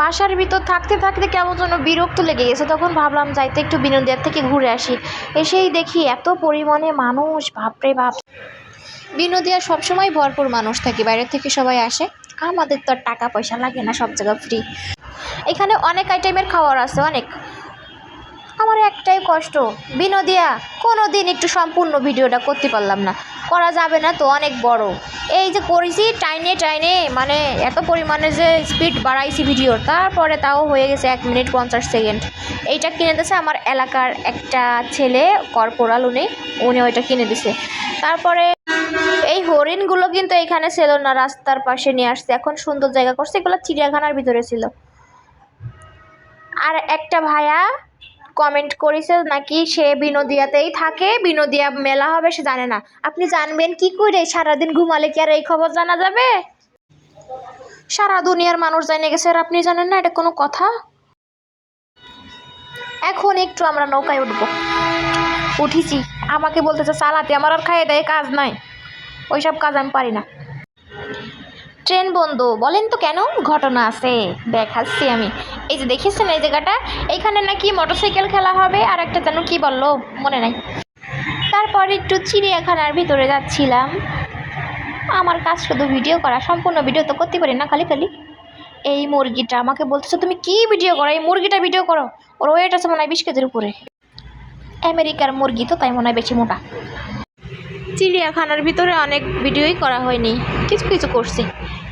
বাসার ভিতর থাকতে থাকতে কেমন যেন বিরক্ত লেগে গেছে। তখন ভাবলাম, যাইতে একটু বিনোদিয়ার থেকে ঘুরে আসি। এসেই দেখি, এত পরিমাণে মানুষ ভাবরে বাপ। বিনোদিয়া সবসময় ভরপুর মানুষ থাকে বাইরের থেকে সবাই আসে। আমাদের তো আর টাকা পয়সা লাগে না, সব জায়গা ফ্রি এখানে অনেক আইটেমের খাওয়ার আছে, অনেক। আমার একটাই কষ্ট। বিনোদিয়া কোনো দিন একটু সম্পূর্ণ ভিডিওটা করতে পারলাম না। করা যাবে না তো, অনেক বড়। এই যে করেছি, টাইনে টাইনে মানে এত পরিমাণে যে স্পিড বাড়াইছি ভিডিওর তারপরে তাও হয়ে গেছে এক মিনিট পঞ্চাশ সেকেন্ড এইটা কিনে দিয়েছে আমার এলাকার একটা ছেলে, কর্পোরাল উনি উনি ওইটা কিনে দিছে তারপরে এই হরিণগুলো কিন্তু এখানে ছিল না, রাস্তার পাশে নিয়ে আসছে। এখন সুন্দর জায়গা করছে, এগুলো চিড়িয়াখানার ভিতরে ছিল। আর একটা ভাইয়া কমেন্ট করেছে নাকি সে বিনোদিয়াতেই থাকে? বিনোদিয়া মেলা হবে, সে জানে না। আপনি জানবেন কি করে সারাদিন ঘুমালে কি আর এই খবর জানা যাবে? সারা দুনিয়ার মানুষ জানে গেছে, আর আপনি জানেন না, এটা কোনো কথা? এখন একটু আমরা নৌকায় উঠবো। উঠিছি। আমাকে বলতেছে, চালাতে, আমার আর খাইয়ে দেয় কাজ নাই। ওইসব কাজ আমি পারি না। ট্রেন বন্ধ। বলেন তো কেন ঘটনা আছে? দেখাচ্ছি আমি। এই যে দেখেছেন এই জায়গাটা? এইখানে নাকি মোটরসাইকেল খেলা হবে। আর একটা যেন কি বলল? মনে নাই। তারপর একটু চিড়িয়াখানার ভিতরে যাচ্ছিলাম। আমার কাজ শুধু ভিডিও করা, সম্পূর্ণ ভিডিও তো করতে পারি না, খালি খালি। এই মুরগিটা আমাকে বলতেছে, তুমি কি ভিডিও করো? এই মুরগিটা ভিডিও করো। ওর ওয়েট আছে মনে হয় বিশ কেজির উপরে। আমেরিকার মুরগি তো তাই মনে হয় বেশি মোটা। চিড়িয়াখানার ভিতরে অনেক ভিডিওই করা হয়নি। কিছু কিছু করছি।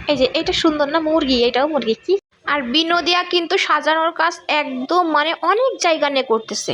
এই যে, এটা সুন্দর না মুরগি? এটাও মুরগি, কি? আর বিনোদিয়া কিন্তু সাজানোর কাজ একদম মানে অনেক জায়গা নিয়ে করতেছে।